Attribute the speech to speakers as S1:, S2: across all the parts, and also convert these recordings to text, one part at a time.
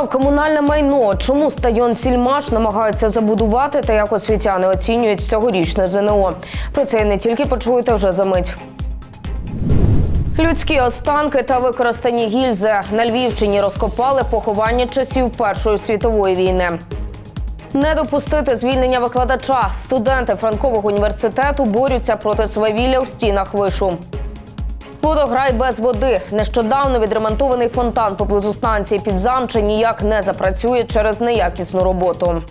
S1: вкрав комунальне майно? Чому стадіон Сільмаш намагаються забудувати та як освітяни оцінюють цьогорічне ЗНО? Про це і не тільки почуєте вже за мить. Людські останки та використані гільзи на Львівщині розкопали поховання часів Першої світової війни. Не допустити звільнення викладача. Студенти Франкового університету борються проти свавілля у стінах вишу. Водограй без води. Нещодавно відремонтований фонтан поблизу станції Підзамче ніяк не запрацює через неякісну роботу.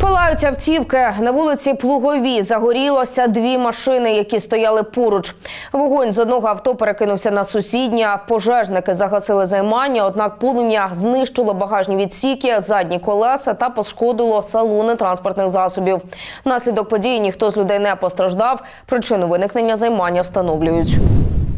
S1: Палають автівки на вулиці Плуговій. Загорілося дві машини, які стояли поруч. Вогонь з одного авто перекинувся на сусіднє. Пожежники загасили займання, однак полум'я знищило багажні відсіки, задні колеса та пошкодило салони транспортних засобів. Внаслідок події ніхто з людей не постраждав. Причину виникнення займання встановлюють.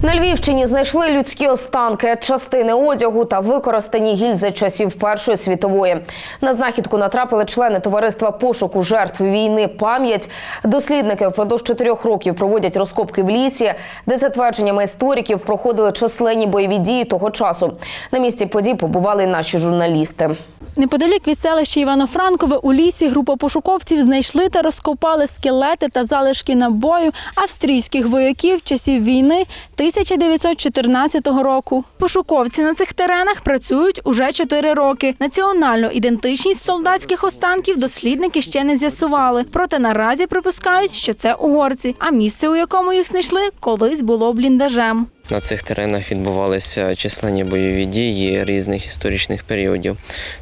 S1: На Львівщині знайшли людські останки, частини одягу та використані гільзи часів Першої світової. На знахідку натрапили члени товариства пошуку жертв війни. Пам'ять дослідники впродовж чотирьох років проводять розкопки в лісі, де за твердженнями істориків проходили численні бойові дії того часу. На місці подій побували наші журналісти.
S2: Неподалік від селища Івано-Франкове у лісі група пошуковців знайшли та розкопали скелети та залишки набою австрійських вояків часів війни 1914 року. Пошуковці на цих теренах працюють уже 4 роки. Національну ідентичність солдатських останків дослідники ще не з'ясували. Проте наразі припускають, що це угорці, а місце, у якому їх знайшли, колись було бліндажем.
S3: На цих теренах відбувалися численні бойові дії різних історичних періодів.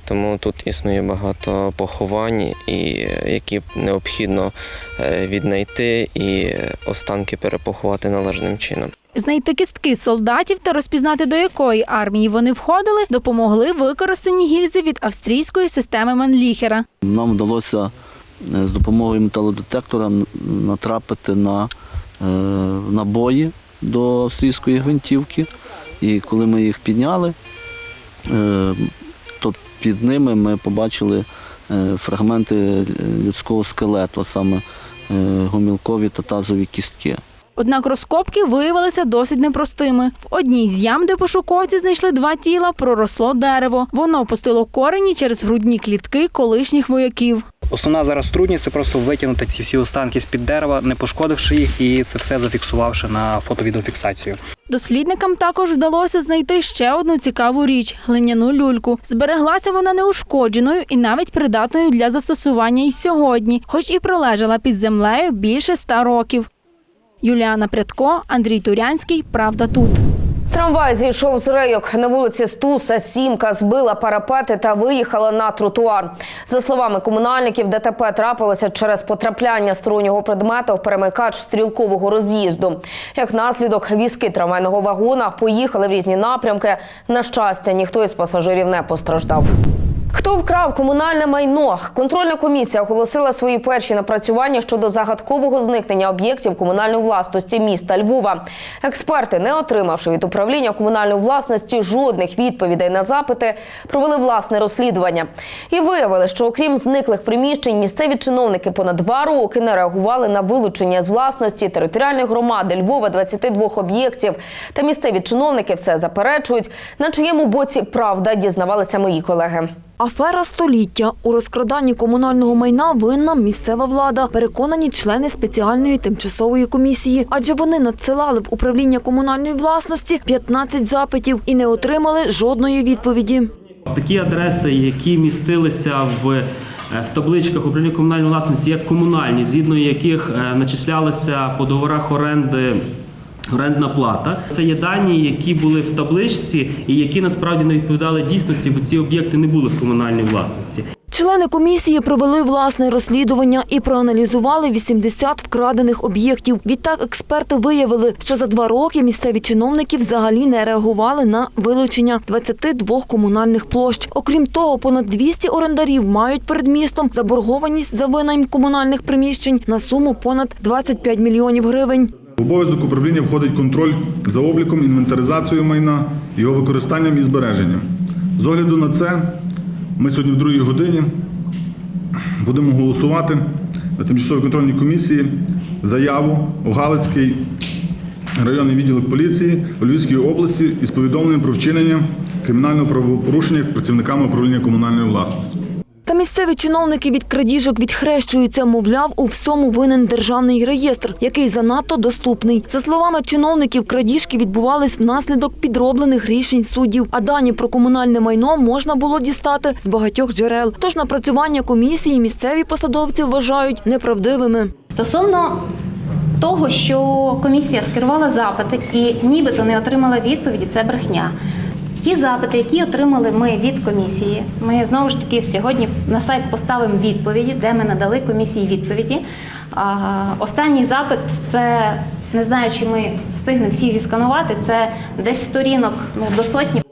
S3: Тому тут існує багато поховань, і які необхідно е, віднайти і останки перепоховати належним чином.
S2: Знайти кістки солдатів та розпізнати, до якої армії вони входили, допомогли використані гільзи від австрійської системи Манліхера.
S4: Нам вдалося е, з допомогою металодетектора натрапити на е, набої до австрійської гвинтівки. І коли ми їх підняли, е, то під ними ми побачили е, фрагменти людського скелету, а саме е, гомілкові та тазові кістки.
S2: Однак розкопки виявилися досить непростими. В одній з ям, де пошуковці знайшли два тіла, проросло дерево. Воно опустило корені через грудні клітки колишніх вояків.
S5: Основна зараз трудність це просто витягнути ці всі останки з-під дерева, не пошкодивши їх, і це все зафіксувавши на фото-відеофіксацію.
S2: Дослідникам також вдалося знайти ще одну цікаву річ глиняну люльку. Збереглася вона неушкодженою і навіть придатною для застосування і сьогодні, хоч і пролежала під землею більше ста років. Юліана Прядко, Андрій Турянський. Правда тут.
S1: Трамвай зійшов з рейок на вулиці Стуса. Сімка збила парапети та виїхала на тротуар. За словами комунальників, ДТП трапилося через потрапляння стороннього предмета в перемикач стрілкового роз'їзду. Як наслідок, візки трамвайного вагона поїхали в різні напрямки. На щастя, ніхто із пасажирів не постраждав. Хто вкрав комунальне майно? Контрольна комісія оголосила свої перші напрацювання щодо загадкового зникнення об'єктів комунальної власності міста Львова. Експерти, не отримавши від управління комунальної власності жодних відповідей на запити, провели власне розслідування і виявили, що окрім зниклих приміщень, місцеві чиновники понад два роки не реагували на вилучення з власності територіальної громади Львова 22 об'єктів. Та місцеві чиновники все заперечують. На чиєму боці правда дізнавалися мої колеги.
S6: Афера століття у розкраданні комунального майна винна місцева влада, переконані члени спеціальної тимчасової комісії, адже вони надсилали в управління комунальної власності 15 запитів і не отримали жодної відповіді.
S7: Такі адреси, які містилися в, е, в табличках управління комунальної власності, як комунальні, згідно яких е, начислялися по договорах оренди. Орендна плата це є дані, які були в табличці, і які насправді не відповідали дійсності, бо ці об'єкти не були в комунальній власності.
S6: Члени комісії провели власне розслідування і проаналізували 80 вкрадених об'єктів. Відтак експерти виявили, що за два роки місцеві чиновники взагалі не реагували на вилучення 22 комунальних площ. Окрім того, понад 200 орендарів мають перед містом заборгованість за винайм комунальних приміщень на суму понад 25 мільйонів гривень.
S8: В обов'язок управління входить контроль за обліком, інвентаризацією майна, його використанням і збереженням. З огляду на це, ми сьогодні в другій годині будемо голосувати на тимчасовій контрольній комісії заяву у Галицький районний відділок поліції у Львівській області із повідомленням про вчинення кримінального правопорушення працівниками управління комунальної власності.
S6: Місцеві чиновники від крадіжок відхрещуються, мовляв, у всьому винен державний реєстр, який занадто доступний. За словами чиновників, крадіжки відбувались внаслідок підроблених рішень суддів, а дані про комунальне майно можна було дістати з багатьох джерел. Тож напрацювання комісії місцеві посадовці вважають неправдивими.
S9: Стосовно того, що комісія скерувала запити і нібито не отримала відповіді, це брехня. Ті запити, які отримали ми від комісії, ми знову ж таки сьогодні на сайт поставимо відповіді, де ми надали комісії відповіді. А, останній запит це не знаю, чи ми встигнемо всі зісканувати. Це десь сторінок ну, до сотні.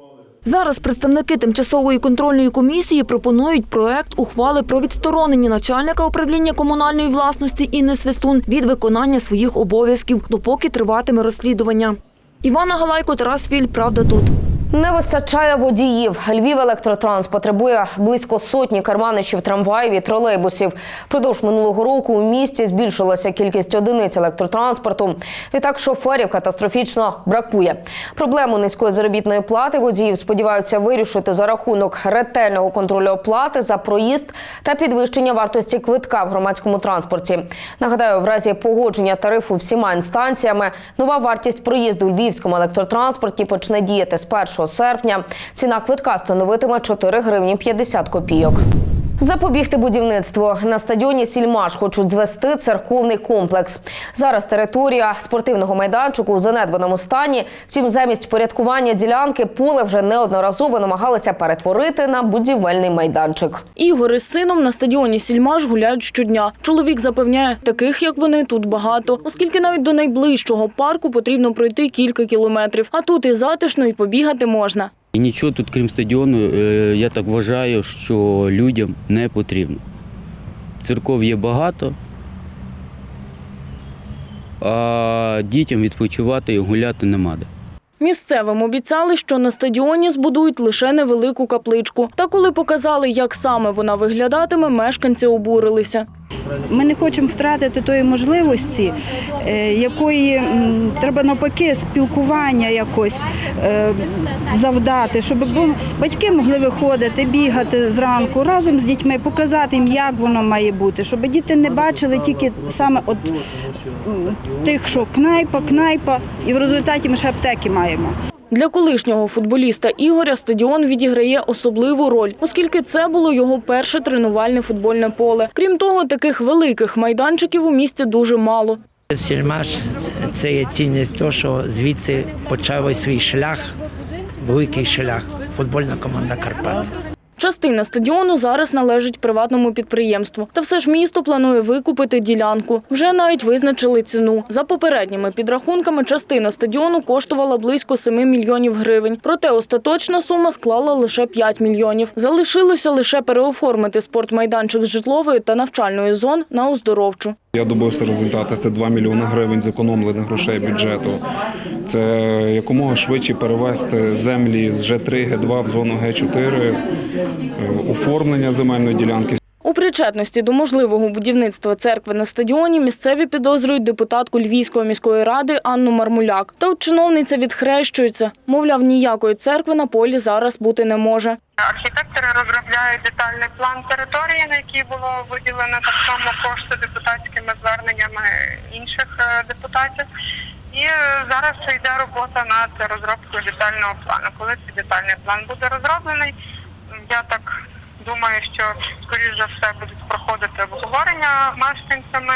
S6: Зараз представники тимчасової контрольної комісії пропонують проект ухвали про відсторонення начальника управління комунальної власності Інни Свистун від виконання своїх обов'язків, допоки триватиме розслідування. Івана Галайко, Тарас Філь. Правда тут.
S1: Не вистачає водіїв. Львів електротранс потребує близько сотні карманичів трамваїв і тролейбусів. Продовж минулого року у місті збільшилася кількість одиниць електротранспорту. Відтак шоферів катастрофічно бракує. Проблему низької заробітної плати водіїв сподіваються вирішити за рахунок ретельного контролю оплати за проїзд та підвищення вартості квитка в громадському транспорті. Нагадаю, в разі погодження тарифу всіма інстанціями нова вартість проїзду у львівському електротранспорті почне діяти з 1 серпня. Ціна квитка становитиме 4 гривні 50 копійок. Запобігти будівництву на стадіоні Сільмаш хочуть звести церковний комплекс. Зараз територія спортивного майданчику у занедбаному стані. Втім, замість порядкування ділянки поле вже неодноразово намагалися перетворити на будівельний майданчик.
S10: Ігор із сином на стадіоні Сільмаш гуляють щодня. Чоловік запевняє, таких як вони тут багато, оскільки навіть до найближчого парку потрібно пройти кілька кілометрів. А тут і затишно, і побігати можна.
S11: І нічого тут, крім стадіону, е, я так вважаю, що людям не потрібно. Церков є багато, а дітям відпочивати і гуляти нема де.
S10: Місцевим обіцяли, що на стадіоні збудують лише невелику капличку. Та коли показали, як саме вона виглядатиме, мешканці обурилися.
S12: Ми не хочемо втратити тої можливості, е, якої треба навпаки спілкування якось е, завдати, щоб батьки могли виходити, бігати зранку разом з дітьми, показати їм, як воно має бути, щоб діти не бачили тільки саме от тих, що кнайпа, кнайпа, і в результаті ми ще аптеки маємо.
S10: Для колишнього футболіста Ігоря стадіон відіграє особливу роль, оскільки це було його перше тренувальне футбольне поле. Крім того, таких великих майданчиків у місті дуже мало.
S13: Сільмаш це є цінність того, що звідси почав свій шлях, великий шлях, футбольна команда Карпати.
S10: Частина стадіону зараз належить приватному підприємству. Та все ж місто планує викупити ділянку. Вже навіть визначили ціну. За попередніми підрахунками, частина стадіону коштувала близько 7 мільйонів гривень. Проте остаточна сума склала лише 5 мільйонів. Залишилося лише переоформити спортмайданчик з житлової та навчальної зон на оздоровчу.
S14: Я добився результату. Це 2 мільйони гривень зекономлених грошей бюджету. Це якомога швидше перевести землі з Ж3, Г2 в зону Г4, е, оформлення земельної ділянки.
S10: Причетності до можливого будівництва церкви на стадіоні місцеві підозрюють депутатку Львівської міської ради Анну Мармуляк. Та от чиновниця відхрещується. Мовляв, ніякої церкви на полі зараз бути не може.
S15: Архітектори розробляють детальний план території, на якій було виділено так само кошти депутатськими зверненнями інших е, депутатів. І е, зараз йде робота над розробкою детального плану. Коли цей детальний план буде розроблений, я так думаю, що скоріш за все будуть проходити обговорення мешканцями.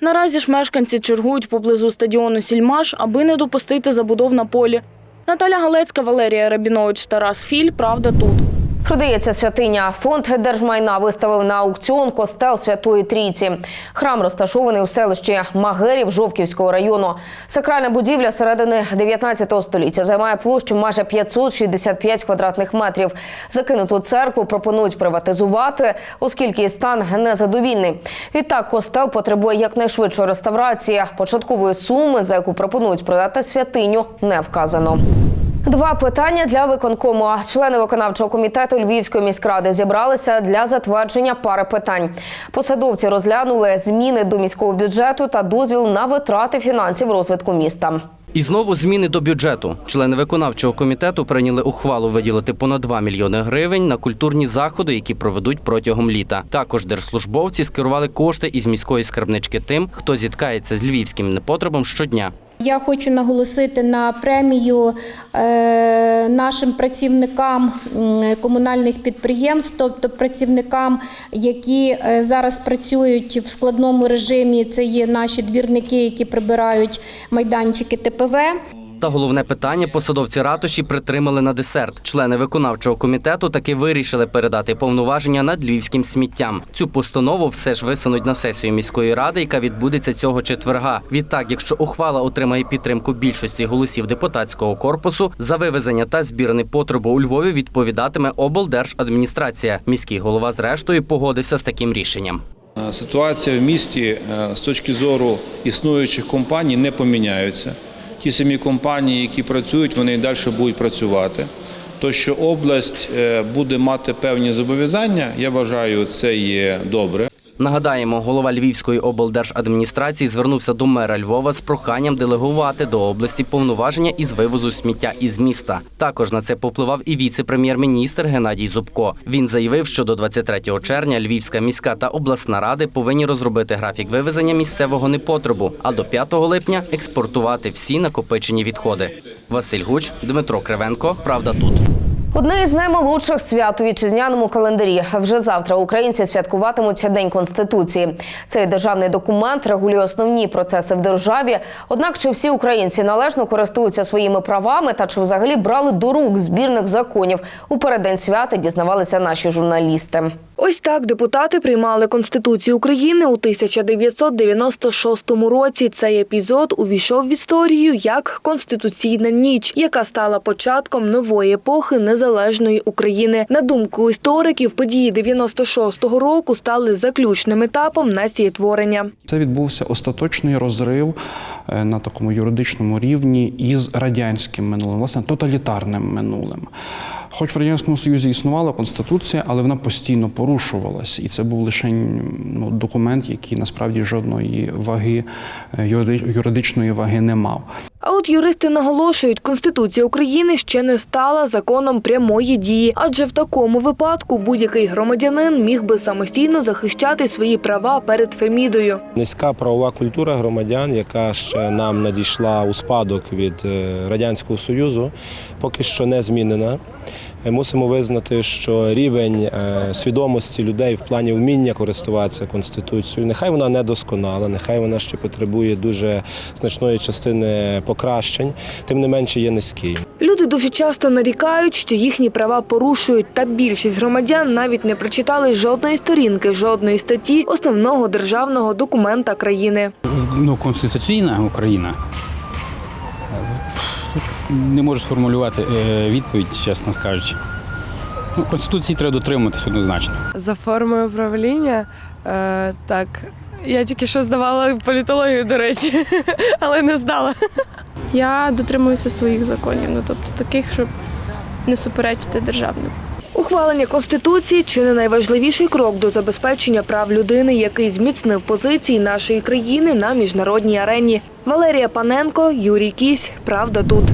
S10: Наразі ж мешканці чергують поблизу стадіону Сільмаш, аби не допустити забудов на полі. Наталя Галецька, Валерія Рабінович, Тарас Філь. Правда тут.
S1: Продається святиня. Фонд держмайна виставив на аукціон костел Святої Трійці. Храм розташований у селищі Магерів Жовківського району. Сакральна будівля середини 19 століття займає площу майже 565 квадратних метрів. Закинуту церкву пропонують приватизувати, оскільки її стан незадовільний. Відтак костел потребує якнайшвидшої реставрації. Початкової суми, за яку пропонують продати святиню, не вказано. Два питання для виконкому. Члени виконавчого комітету Львівської міськради зібралися для затвердження пари питань. Посадовці розглянули зміни до міського бюджету та дозвіл на витрати фінансів розвитку міста.
S16: І знову зміни до бюджету. Члени виконавчого комітету прийняли ухвалу виділити понад 2 мільйони гривень на культурні заходи, які проведуть протягом літа. Також держслужбовці скерували кошти із міської скарбнички тим, хто зіткається з львівським непотребом щодня.
S17: Я хочу наголосити на премію е, нашим працівникам комунальних підприємств, тобто працівникам, які е, зараз працюють в складному режимі. Це є наші двірники, які прибирають майданчики ТПВ.
S16: Та головне питання посадовці ратуші притримали на десерт. Члени виконавчого комітету таки вирішили передати повноваження над львівським сміттям. Цю постанову все ж висунуть на сесію міської ради, яка відбудеться цього четверга. Відтак, якщо ухвала отримає підтримку більшості голосів депутатського корпусу, за вивезення та збір непотребу у Львові відповідатиме облдержадміністрація. Міський голова, зрештою, погодився з таким рішенням.
S18: Ситуація в місті е, з точки зору існуючих компаній не поміняється. Ті самі компанії, які працюють, вони і далі будуть працювати. То, що область е, буде мати певні зобов'язання, я вважаю, це є добре.
S16: Нагадаємо, голова Львівської облдержадміністрації звернувся до мера Львова з проханням делегувати до області повноваження із вивозу сміття із міста. Також на це повпливав і віце-прем'єр-міністр Геннадій Зубко. Він заявив, що до 23 червня Львівська міська та обласна ради повинні розробити графік вивезення місцевого непотребу, а до 5 липня експортувати всі накопичені відходи. Василь Гуч, Дмитро Кривенко. Правда тут.
S1: Одне із наймолодших свят у вітчизняному календарі. Вже завтра українці святкуватимуть День Конституції. Цей державний документ регулює основні процеси в державі. Однак, чи всі українці належно користуються своїми правами та чи взагалі брали до рук збірних законів у переддень свята, дізнавалися наші журналісти.
S19: Ось так депутати приймали Конституцію України у 1996 році. Цей епізод увійшов в історію як Конституційна ніч, яка стала початком нової епохи незалежної України. На думку істориків, події 96-го року стали заключним етапом націєтворення.
S20: Це відбувся остаточний розрив е, на такому юридичному рівні із радянським минулим, власне, тоталітарним минулим. Хоч в Радянському Союзі існувала Конституція, але вона постійно порушувалась. І це був лише ну, документ, який насправді жодної ваги, е, юридичної ваги не мав.
S19: А от юристи наголошують, Конституція України ще не стала законом прямої дії, адже в такому випадку будь-який громадянин міг би самостійно захищати свої права перед Фемідою.
S21: Низька правова культура громадян, яка ще нам надійшла у спадок від е, Радянського Союзу, поки що не змінена. Е, Мусимо визнати, що рівень е, свідомості людей в плані вміння користуватися конституцією, нехай вона не досконала, нехай вона ще потребує дуже значної частини покращень, тим не менше є низький.
S19: Люди дуже часто нарікають, що їхні права порушують, та більшість громадян навіть не прочитали жодної сторінки, жодної статті основного державного документа країни.
S22: ну, конституційна Україна. Не можу сформулювати е, відповідь, чесно кажучи. Ну, Конституції треба дотримуватись однозначно.
S23: За формою правління, е, так. Я тільки що здавала політологію, до речі, але не здала.
S24: Я дотримуюся своїх законів, ну тобто таких, щоб не суперечити державним.
S19: Ухвалення Конституції чи не найважливіший крок до забезпечення прав людини, який зміцнив позиції нашої країни на міжнародній арені. Валерія Паненко, Юрій Кісь. Правда тут.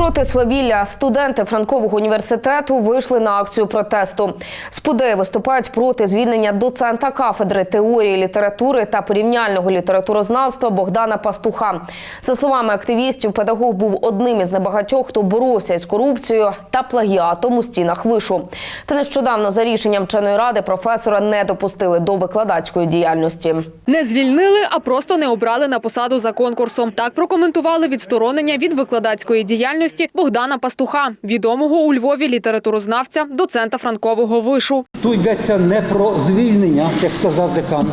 S1: Проти свавілля студенти Франкового університету вийшли на акцію протесту. Спудеї виступають проти звільнення доцента кафедри теорії літератури та порівняльного літературознавства Богдана Пастуха. За словами активістів, педагог був одним із небагатьох, хто боровся із корупцією та плагіатом у стінах вишу. Та нещодавно за рішенням вченої ради професора не допустили до викладацької діяльності.
S25: Не звільнили, а просто не обрали на посаду за конкурсом. Так прокоментували відсторонення від викладацької діяльності Богдана Пастуха, відомого у Львові літературознавця, доцента Франкового вишу.
S26: Тут йдеться не про звільнення, як сказав декан,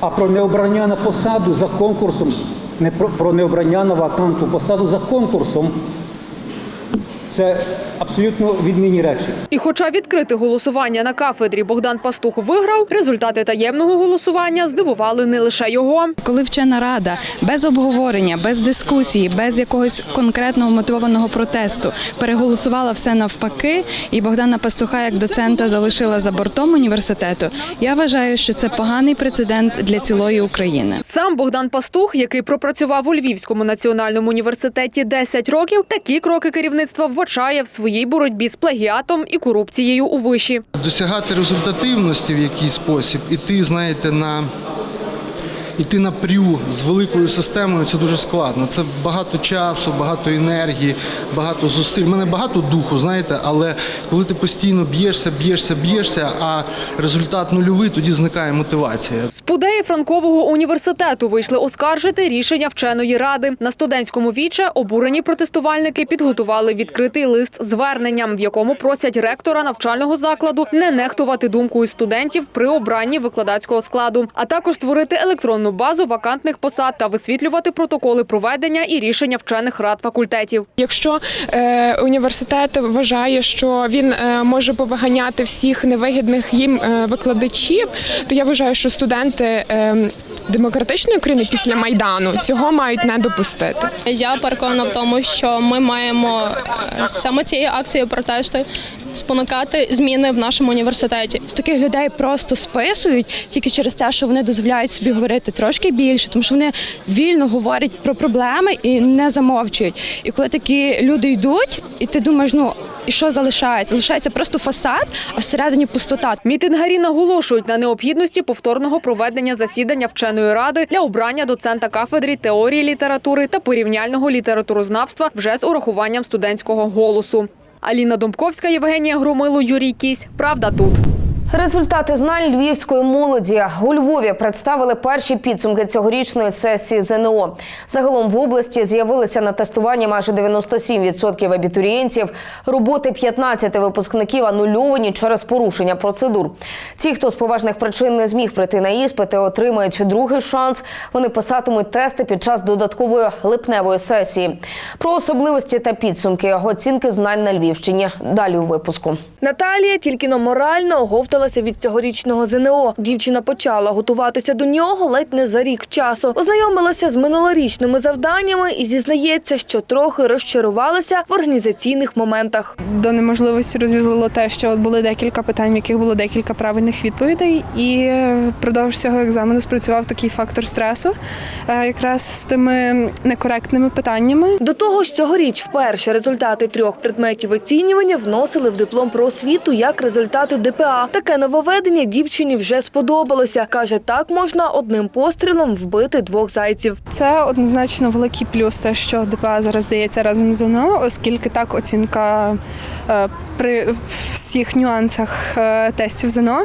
S26: а про необрання на посаду за конкурсом, не про, про необрання на вакантну посаду за конкурсом. Це абсолютно відмінні речі.
S25: І хоча відкрите голосування на кафедрі Богдан Пастух виграв, результати таємного голосування здивували не лише його.
S27: Коли вчена рада без обговорення, без дискусії, без якогось конкретного мотивованого протесту переголосувала все навпаки, і Богдана Пастуха як доцента залишила за бортом університету, я вважаю, що це поганий прецедент для цілої України.
S25: Сам Богдан Пастух, який пропрацював у Львівському національному університеті 10 років, такі кроки керівництва вбачає в своїй боротьбі з плагіатом і корупцією у виші.
S28: Досягати результативності в якийсь спосіб, іти, знаєте, на іти напрю з великою системою це дуже складно. Це багато часу, багато енергії, багато зусиль. У мене багато духу, знаєте, але коли ти постійно б'єшся, б'єшся, б'єшся, а результат нульовий, тоді зникає мотивація.
S25: Спудеї Франкового університету вийшли оскаржити рішення вченої ради. На студентському віче обурені протестувальники підготували відкритий лист зверненням, в якому просять ректора навчального закладу не нехтувати думкою студентів при обранні викладацького складу, а також створити електронну базу вакантних посад та висвітлювати протоколи проведення і рішення вчених рад факультетів.
S24: Якщо е, університет вважає, що він е, може повиганяти всіх невигідних їм е, викладачів, то я вважаю, що студенти е, демократичної України після майдану цього мають не допустити.
S29: Я переконана в тому, що ми маємо е, саме цією акцією протесту спонукати зміни в нашому університеті.
S30: Таких людей просто списують тільки через те, що вони дозволяють собі говорити трошки більше, тому що вони вільно говорять про проблеми і не замовчують. І коли такі люди йдуть, і ти думаєш, ну і що залишається? Залишається просто фасад, а всередині пустота.
S25: Мітингарі наголошують на необхідності повторного проведення засідання вченої ради для обрання доцента кафедрі теорії літератури та порівняльного літературознавства вже з урахуванням студентського голосу. Аліна Домковська, Євгенія Громило, Юрій Кісь. Правда тут.
S1: Результати знань львівської молоді у Львові представили перші підсумки цьогорічної сесії ЗНО. Загалом в області з'явилися на тестуванні майже 97% абітурієнтів. Роботи 15 випускників анульовані через порушення процедур. Ті, хто з поважних причин не зміг прийти на іспити, отримають другий шанс. Вони писатимуть тести під час додаткової липневої сесії. Про особливості та підсумки оцінки знань на Львівщині. Далі у випуску.
S19: Наталія тільки но морально оговталася від цьогорічного ЗНО. Дівчина почала готуватися до нього ледь не за рік часу. Ознайомилася з минулорічними завданнями і зізнається, що трохи розчарувалася в організаційних моментах.
S23: До неможливості розізлило те, що от були декілька питань, в яких було декілька правильних відповідей, і е, впродовж цього екзамену спрацював такий фактор стресу, е, якраз з тими некоректними питаннями.
S19: До того ж, цьогоріч вперше результати трьох предметів оцінювання вносили в диплом про освіту як результати ДПА. Таке нововведення дівчині вже сподобалося. Каже, так можна одним пострілом вбити двох зайців.
S23: Це однозначно великий плюс, те, що ДПА зараз здається разом з ЗНО, оскільки так оцінка е, при всіх нюансах е, тестів ЗНО,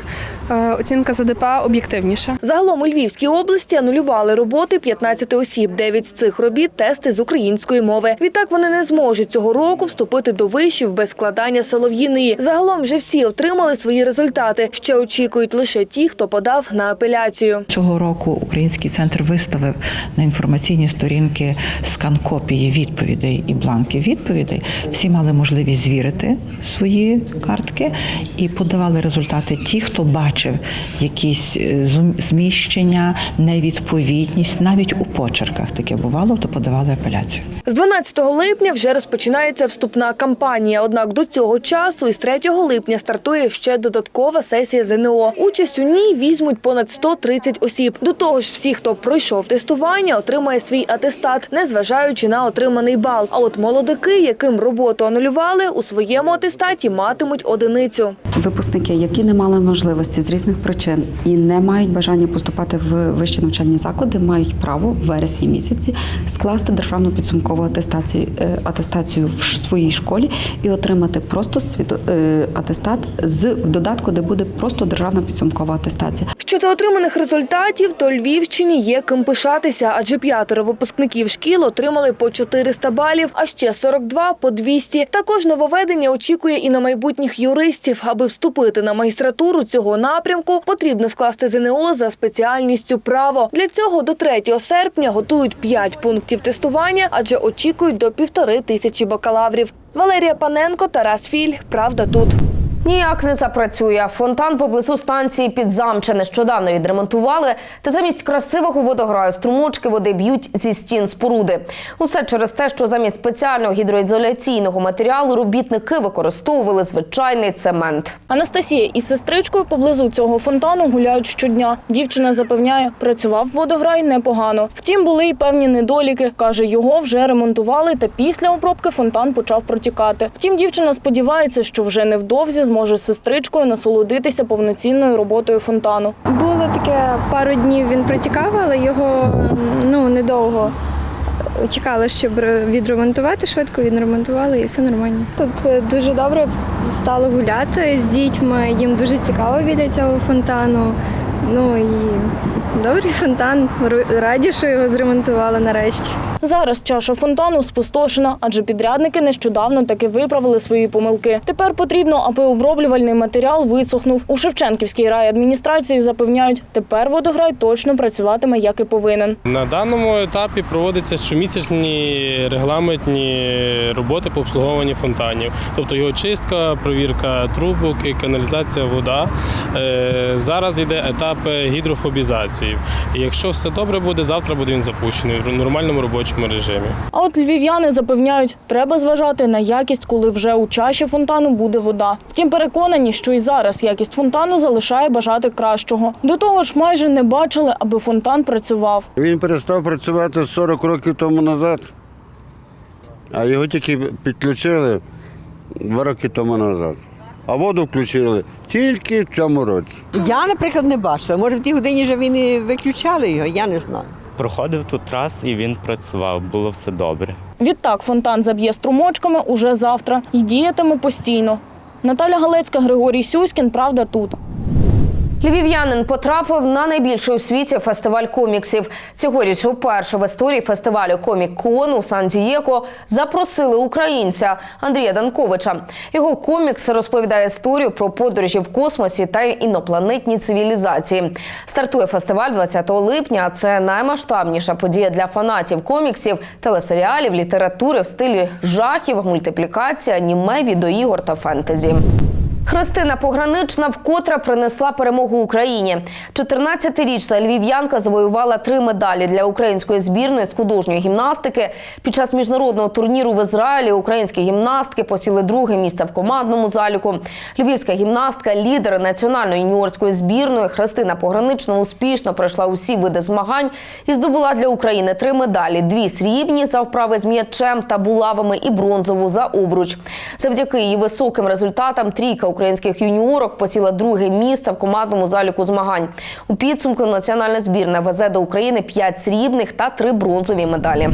S23: е, оцінка за ДПА об'єктивніша.
S19: Загалом у Львівській області анулювали роботи 15 осіб. Дев'ять з цих робіт – тести з української мови. Відтак вони не зможуть цього року вступити до вишів без складання солов'їної. Загалом вже всі отримали свої результати. Ще очікують лише ті, хто подав на апеляцію.
S31: Цього року Український центр виставив на інформаційні сторінки скан копії відповідей і бланків відповідей. Всі мали можливість звірити свої картки і подавали результати ті, хто бачив якісь е, зміщення, невідповідність, навіть у почерках таке бувало, то подавали апеляцію.
S19: З 12 липня вже розпочинається вступна кампанія. Однак до цього часу із 3 липня стартує ще додаткова сесія ЗНО. Участь у ній візьмуть понад 130 осіб. До того ж, всі, хто пройшов тестування, отримає свій атестат, незважаючи на отриманий бал. А от молодики, яким роботу анулювали, у своєму атестаті матимуть одиницю.
S32: Випускники, які не мали можливості з різних причин і не мають бажання поступати в вищі навчальні заклади, мають право в вересні місяці скласти державну підсумкову атестацію, е, атестацію в своїй школі і отримати просто е, атестат з додатку, де буде просто державна підсумкова атестація.
S19: Щодо отриманих результатів, то Львівщині є ким пишатися, адже п'ятеро випускників шкіл отримали по 400 балів, а ще 42 – по 200. Також нововведення очікує і на майбутніх юристів. Аби вступити на магістратуру цього напрямку, потрібно скласти ЗНО за спеціальністю право. Для цього до 3 серпня готують 5 пунктів тестування, адже очікують до півтори тисячі бакалаврів. Валерія Паненко, Тарас Філь. Правда тут.
S1: Ніяк не запрацює. Фонтан поблизу станції під замче нещодавно відремонтували. Та замість красивого водограю струмочки води б'ють зі стін споруди. Усе через те, що замість спеціального гідроізоляційного матеріалу робітники використовували звичайний цемент.
S10: Анастасія із сестричкою поблизу цього фонтану гуляють щодня. Дівчина запевняє, працював водограй непогано. Втім, були й певні недоліки. Каже, його вже ремонтували, та після обробки фонтан почав протікати. Втім, дівчина сподівається, що вже невдовзі зможе з сестричкою насолодитися повноцінною роботою фонтану.
S33: Було таке пару днів він протікав, але його ну недовго чекали, щоб відремонтувати швидко, відремонтували і все нормально. Тут е, дуже добре стало гуляти з дітьми. Їм дуже цікаво біля цього фонтану. Ну і добрий фонтан. Раді, що його зремонтували нарешті.
S10: Зараз чаша фонтану спустошена, адже підрядники нещодавно таки виправили свої помилки. Тепер потрібно, аби оброблювальний матеріал висохнув. У Шевченківській райадміністрації запевняють, тепер водограй точно працюватиме як і повинен.
S34: На даному етапі проводяться щомісячні регламентні роботи по обслуговуванню фонтанів, тобто його чистка, провірка трубок і каналізація вода. Е, Зараз йде етап гідрофобізації. Якщо все добре буде, завтра буде він запущений в нормальному робочому режимі.
S10: А от львів'яни запевняють, треба зважати на якість, коли вже у чаші фонтану буде вода. Втім, переконані, що і зараз якість фонтану залишає бажати кращого. До того ж, майже не бачили, аби фонтан працював.
S35: Він перестав працювати 40 років тому назад, а його тільки підключили два роки тому назад. А воду включили тільки в цьому році.
S36: Я, наприклад, не бачила. Може, в тій годині вже він і виключали його, я не знаю.
S37: Проходив тут раз і він працював, було все добре.
S10: Відтак фонтан заб'є струмочками уже завтра і діятиме постійно. Наталя Галецька, Григорій Сюськін. Правда тут.
S1: Львів'янин потрапив на найбільший у світі фестиваль коміксів. Цьогоріч уперше в історії фестивалю Комік Кон у Сан-Дієго запросили українця Андрія Данковича. Його комікс розповідає історію про подорожі в космосі та інопланетні цивілізації. Стартує фестиваль 20 липня. Це наймасштабніша подія для фанатів коміксів, телесеріалів, літератури в стилі жахів, мультиплікація, аніме, відеоігор та фентезі. Христина Погранична вкотре принесла перемогу Україні. 14-річна львів'янка завоювала три медалі для української збірної з художньої гімнастики. Під час міжнародного турніру в Ізраїлі українські гімнастки посіли друге місце в командному заліку. Львівська гімнастка, лідер національної юніорської збірної Христина Погранична успішно пройшла усі види змагань і здобула для України три медалі: дві срібні за вправи з м'ячем та булавами і бронзову за обруч. Завдяки її високим результатам трійка українських юніорок посіла друге місце в командному заліку змагань. У підсумку національна збірна везе до України п'ять срібних та три бронзові медалі.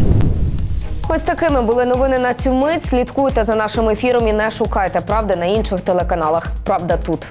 S1: Ось такими були новини на цю мить. Слідкуйте за нашим ефіром і не шукайте правди на інших телеканалах. Правда тут.